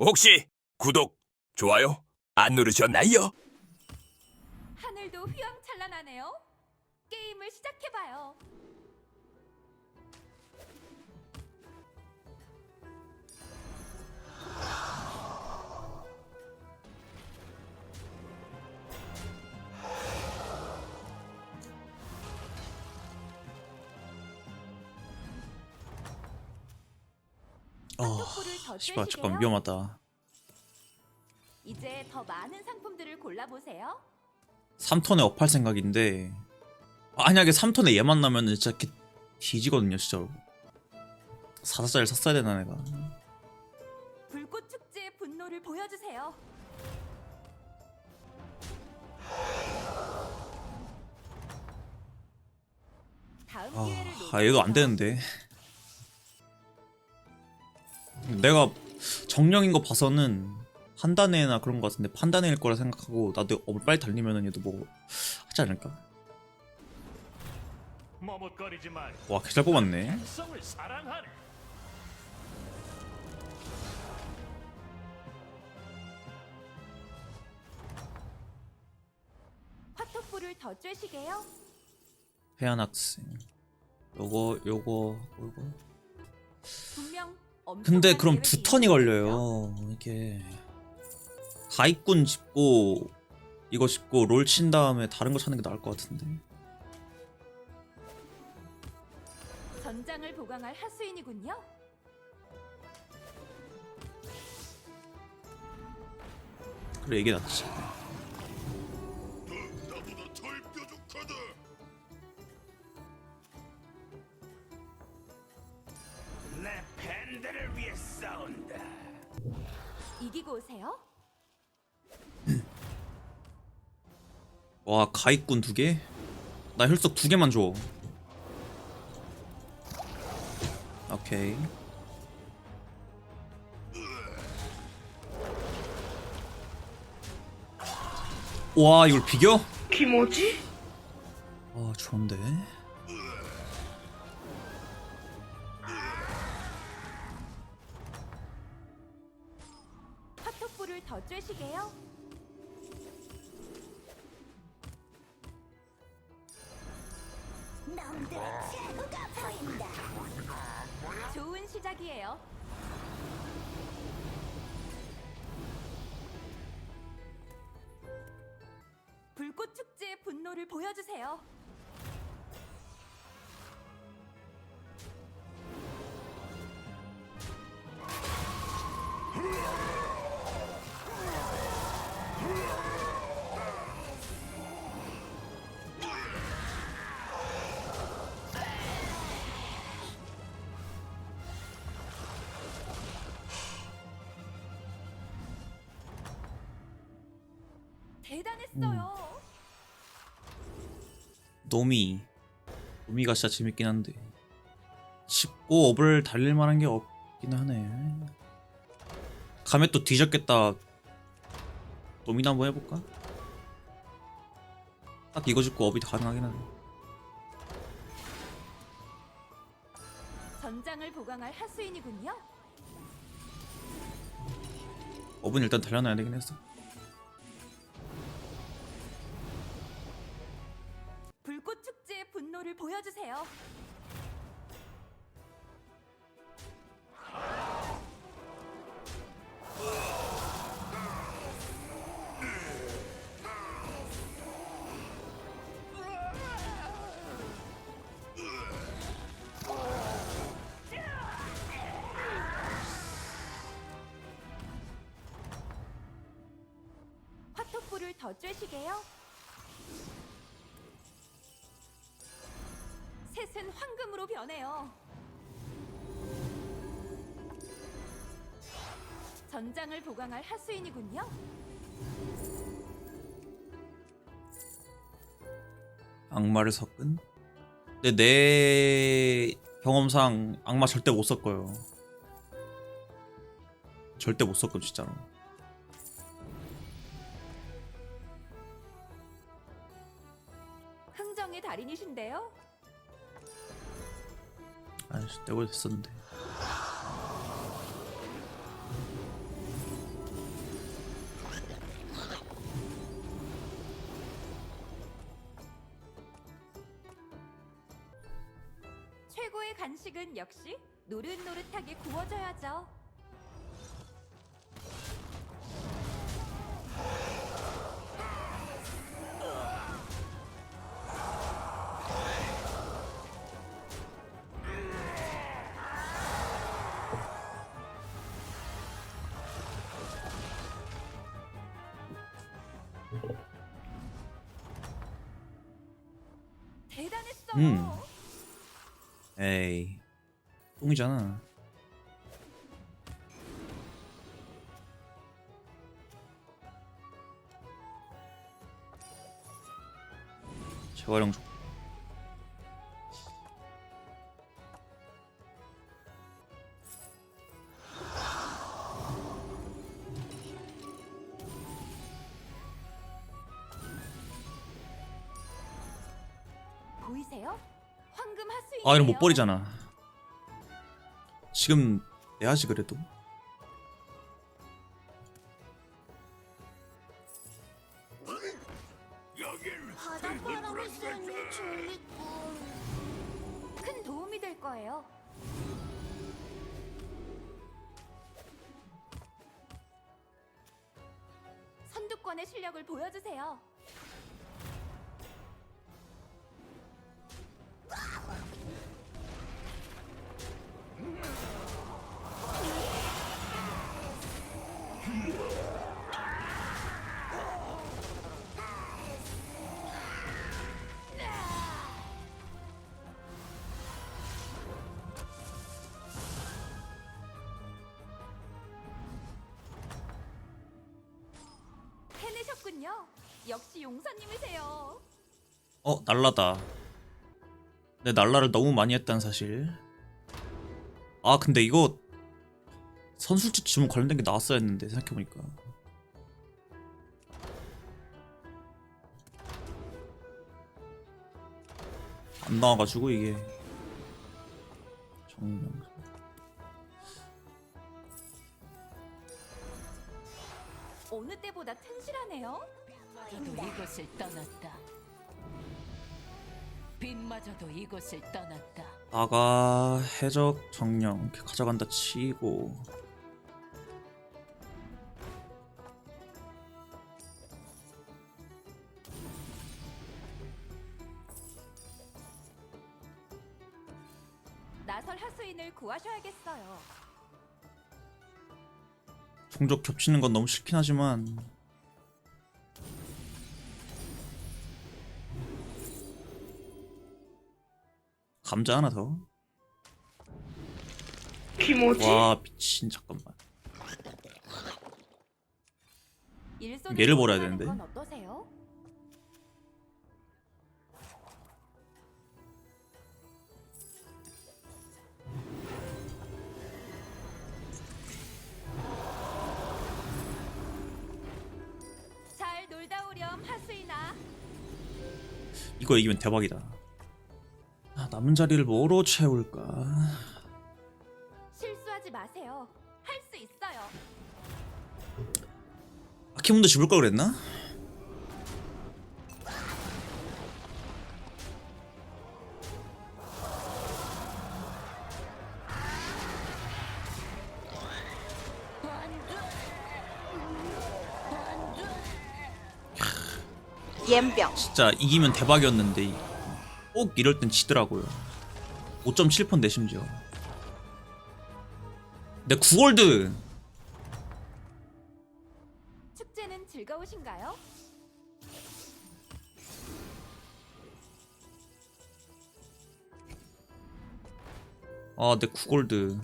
혹시 구독, 좋아요 안 누르셨나요? 하늘도 휘황찬란하네요. 게임을 시작해봐요. 아, 더 씨발? 잠깐 위험하다. 이제 더 많은 상품들을 골라보세요. 3톤에 업할 생각인데 만약에 3톤에 얘 만 나면 은 진짜 개 뒤지거든요 진짜로. 4사짜리 샀어야 되나 내가. 불꽃 축제의 분노를 보여주세요. 다음 아, 기회를 아 얘도 안 되는데. 내가 정령인 거 봐서는 판단회나 그런 거 같은데 판단회일 거라 생각하고 나도 업을 빨리 달리면은 얘도 뭐 하지 않을까? 머뭇거리지 말고 와, 개잘 뽑았네. 사랑하네. 화톡불을 더 쬐시게요. 해안 학생. 요거 요거 요거. 분명 근데 그럼 두 턴이. 걸려요. 이게 가입군 짚고 이거 짚고 롤 친 다음에 다른 거 찾는 게 나을 것 같은데. 전장을 보강할 하수인이군요. 그래 이게 낫지. 팬들을 위해 싸운다. 이기고 오세요. 와 가입군 두 개? 나 혈석 두 개만 줘. 오케이. 와 이걸 비겨? 키모지? 아 좋은데. 대단했어요. 노미 노미가 진짜 재밌긴 한데 쉽고 업을 달릴 만한 게 없긴 하네 감에 또 뒤졌겠다 노미나 한번 해볼까? 딱 이거 짚고 업이 가능하긴 하네 전장을 보강할 하수인이군요. 업은 일단 달려놔야 되긴 했어 보여주세요. 셋은 황금으로 변해요. 전장을 보강할 하수인이군요. 악마를 섞은? 근데 내 경험상 악마 절대 못 섞어요 절대 못 섞어 진짜로 내고 있었는데 최고의 간식은 역시 노릇노릇하게 구워져야죠. 음. 에이. 똥이잖아. 재활용 좀 아 이런 못 버리잖아 지금 내야지 그래도 졸리군. 큰 도움이 될 거예요. 선두권의 실력을 보여주세요. 해내셨군요. 역시 용사님이세요. 어 날라다 내 날라를 너무 많이 했다는 사실 아 근데 이거 선술집 주문 관련된 게 나왔어야 했는데 생각해보니까 안 나와가지고 이게 정명 어느 때보다 튼실하네요. 저도 이곳을 떠났다. 빛마저도 이곳을 떠났다. 나가 해적 정령 가져간다 치고 나설 하수인을 구하셔야겠어요. 종족 겹치는 건 너무 싫긴 하지만 감자 하나 더. 와 미친 잠깐만. 얘를 몰아야 되는데. 건 어떠세요? 잘 놀다 오렴 하수인아. 이거 이기면 대박이다. 아, 남은 자리를 뭐로 채울까? 실수하지 마세요. 할 수 있어요. 아키문도 집을 걸 그랬나? 옌병. 진짜 이기면 대박이었는데 꼭 이럴 땐 지더라고요. 5.7%인데 심지어. 내 9골드 축제는 즐거우신가요? 아, 내 9골드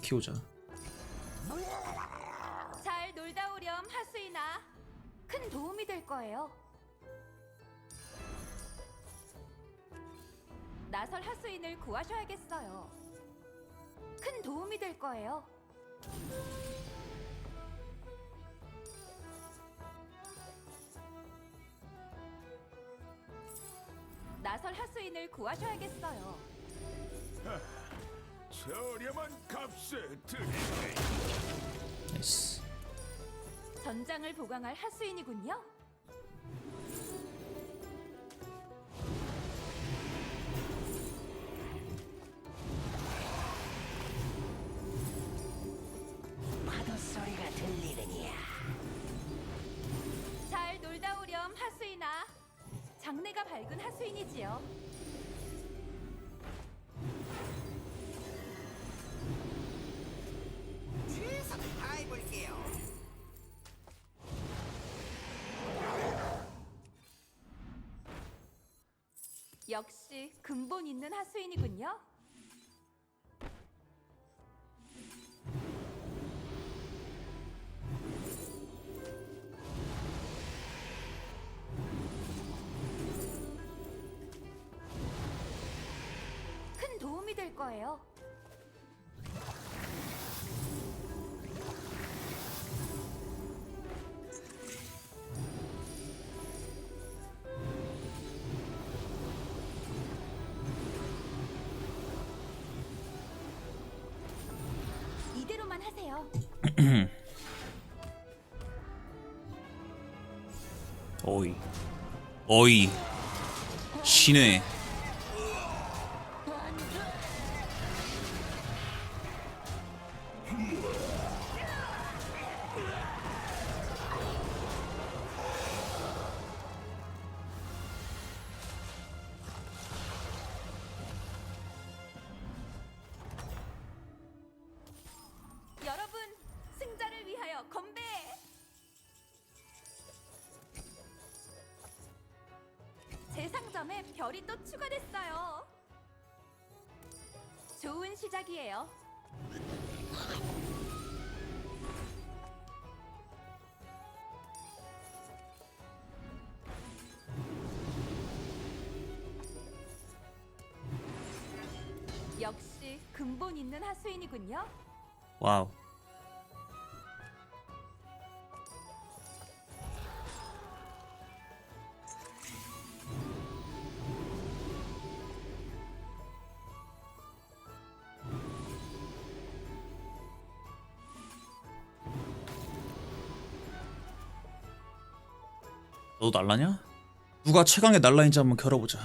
키우자. 잘 놀다 오렴 하수인아. 큰 도움이 될 거예요. 나설 하수인을 구하셔야겠어요. 큰 도움이 될 거예요. 나설 하수인을 구하셔야겠어요. 저렴한 값에 드리 나이스. 전장을 보강할 하수인이군요. 밝은 하수인이지요. 최선을 다해볼게요. 역시 근본 있는 하수인이군요. 도움이 될 거예요. 이대로만 하세요. 어이 어이 신의 별이 또 추가됐어요. 좋은 시작이에요. 역시 근본 있는 하수인이군요. 와우 너도 날라냐? 누가 최강의 날라인지 한번 겨뤄보자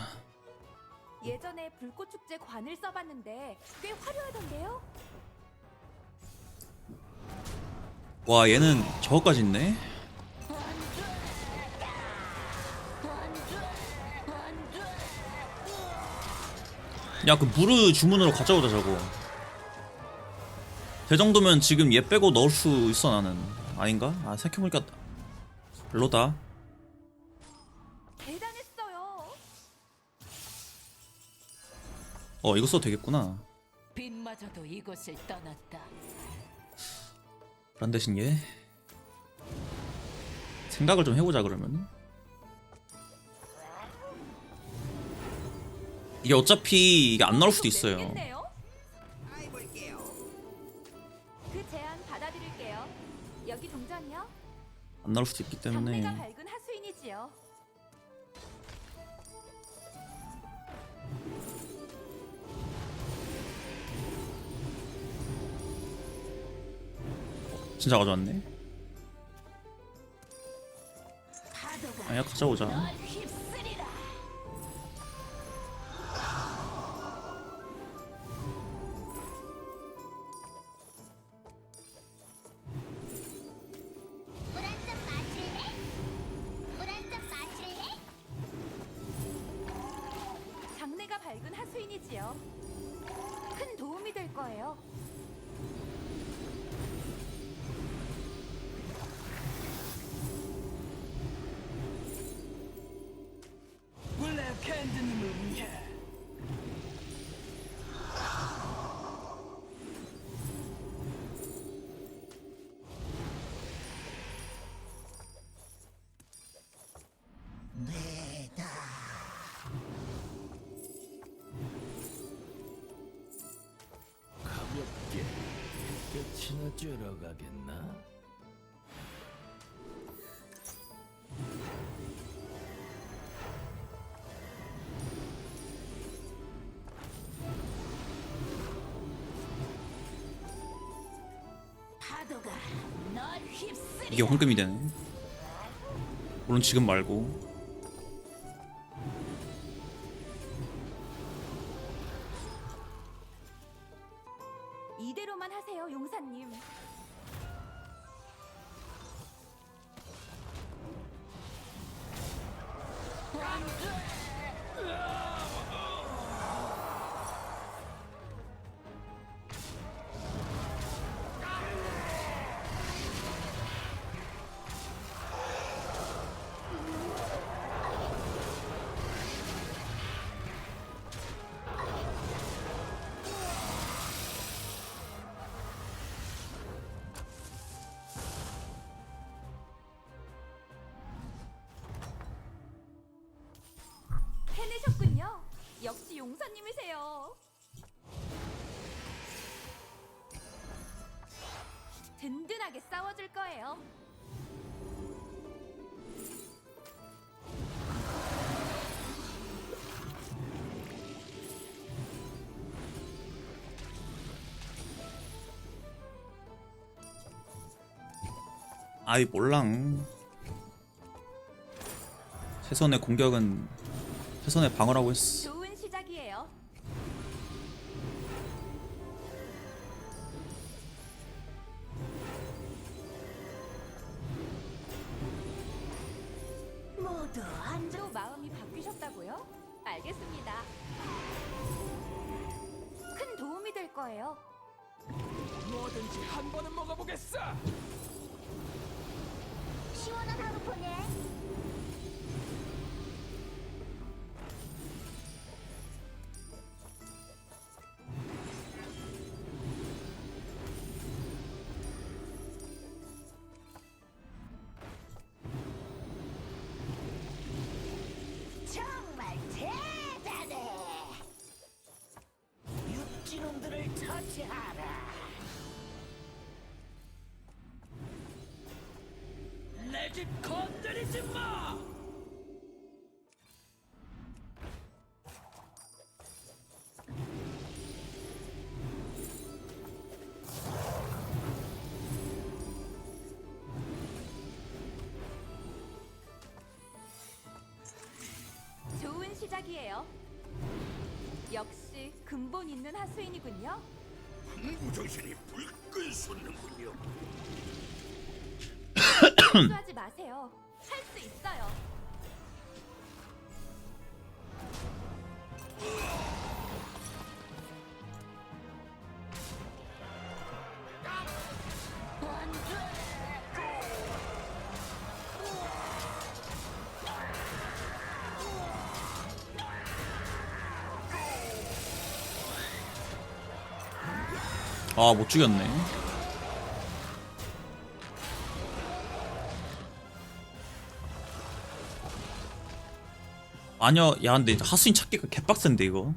예전에 불꽃 축제 관을 써봤는데 꽤 화려하던데요? 와 얘는 저거까지 있네 야 그 무르 주문으로 가져오자 저거 그 정도면 지금 얘 빼고 넣을 수 있어 나는 아닌가? 아 생각해보니까 별로다 어 이거 써도 되겠구나 빛마저도 이곳을 떠났다. 란 대신 얘 생각을 좀 해보자 그러면 이게 어차피 이게 안 나올 수도 있어요 겠네요. 그 제안 받아들일게요. 여기 동전이요. 안 나올 수도 있기 때문에 진짜 가져왔네. 아야 가져오자 쬐러 가겠나? 파도가 널 휩쓸이. 이게 황금이 되네 물론 지금 말고 I'm dead! 해내셨군요. 역시 용사님이세요. 든든하게 싸워줄 거예요. 아이 몰랑 최선의 공격은 최선의 방어라고 했어 처치하라. 내 집 건드리지 마. 좋은 시작이에요. 역시 근본 있는 하수인이군요. 무정신이 불끈 솟는군요. 실수하지 마세요. 할 수 있어요. 아 못 죽였네 아니야 야 근데 하수인 찾기가 개빡센데 이거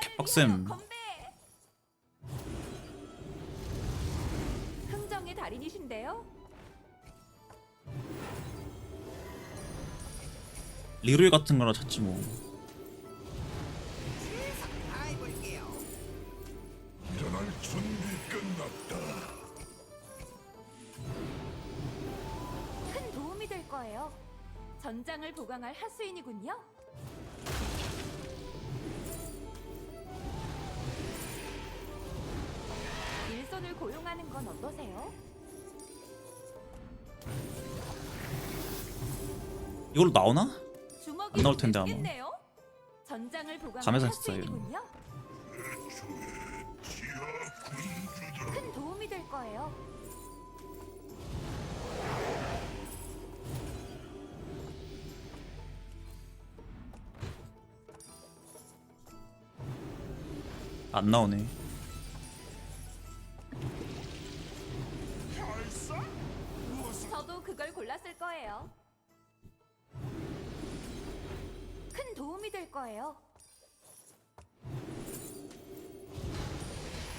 개빡셈. 흥정의 달인이신데요? 리루이 같은 거나 찾지 뭐 전장을 보강할 하수인이군요. 일손을 고용하는 건 어떠세요? 이걸로 나오나? 주먹이 안 나올 텐데, 아마. 겠네요 전장을 보강할 했어요, 하수인이군요. 안 나오네 저도 그걸 골랐을 거예요. 큰 도움이 될 거예요.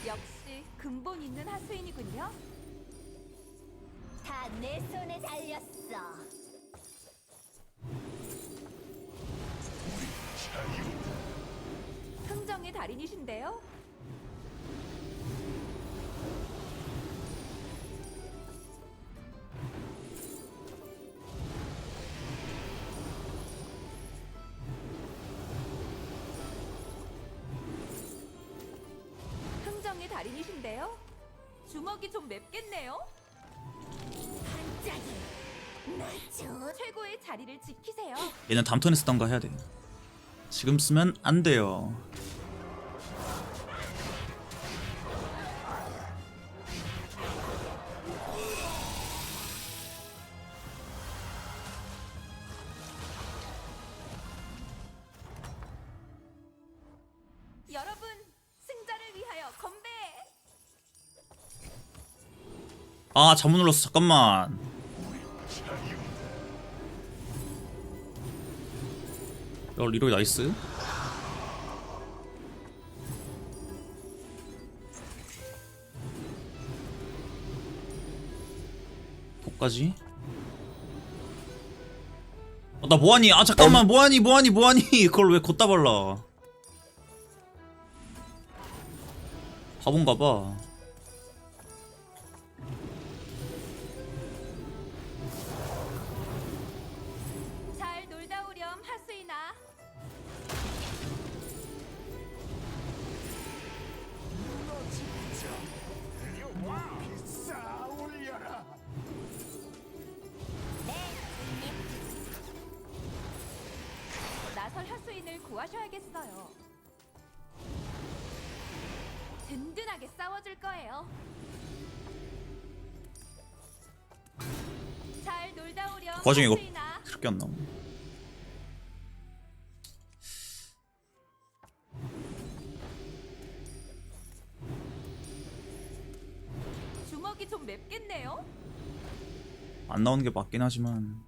역시 근본 있는 하수인이군요. 다 내 손에 달렸어. 흥정의 달인이신데요. 흥정의 달인이신데요. 주먹이 좀 맵겠네요. 나죠. 최고의 자리를 지키세요. 얘는 다음 턴에 쓰던가 해야 돼 지금 쓰면 안 돼요. 여러분, 승자를 위하여 건배! 아 잘못 눌렀어. 잠깐만 야 리로이 나이스. 독까지? 어, 나 뭐하니. 아 잠깐만. 뭐하니 뭐하니 뭐하니. 그걸 왜 걷다 발라? 바본가 봐 구하셔야겠어요. 든든하게 싸워줄 거예요. 잘 놀다 오렴 그 와중에 이거. 그렇게 안 나오네 주먹이 좀 맵겠네요. 안 나오는 게 맞긴 하지만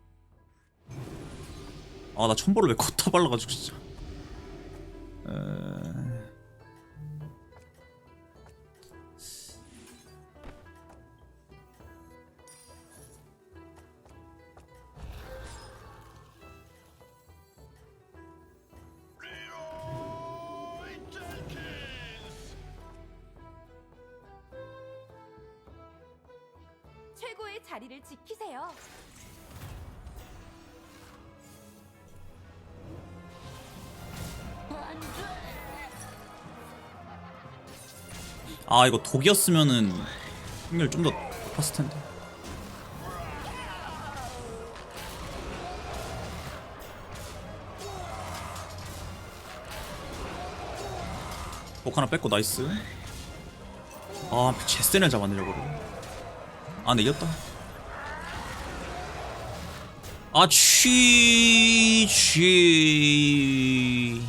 아 나 천보를 왜 걷다 발라가지고 진짜 에... 최고의 자리를 지키세요. 아 이거 독이었으면은 확률 좀 더 높았을 텐데. 독 하나 뺐고 나이스. 아 제센을 잡아내려고 그래. 아 근데 이겼다. 아 취, 취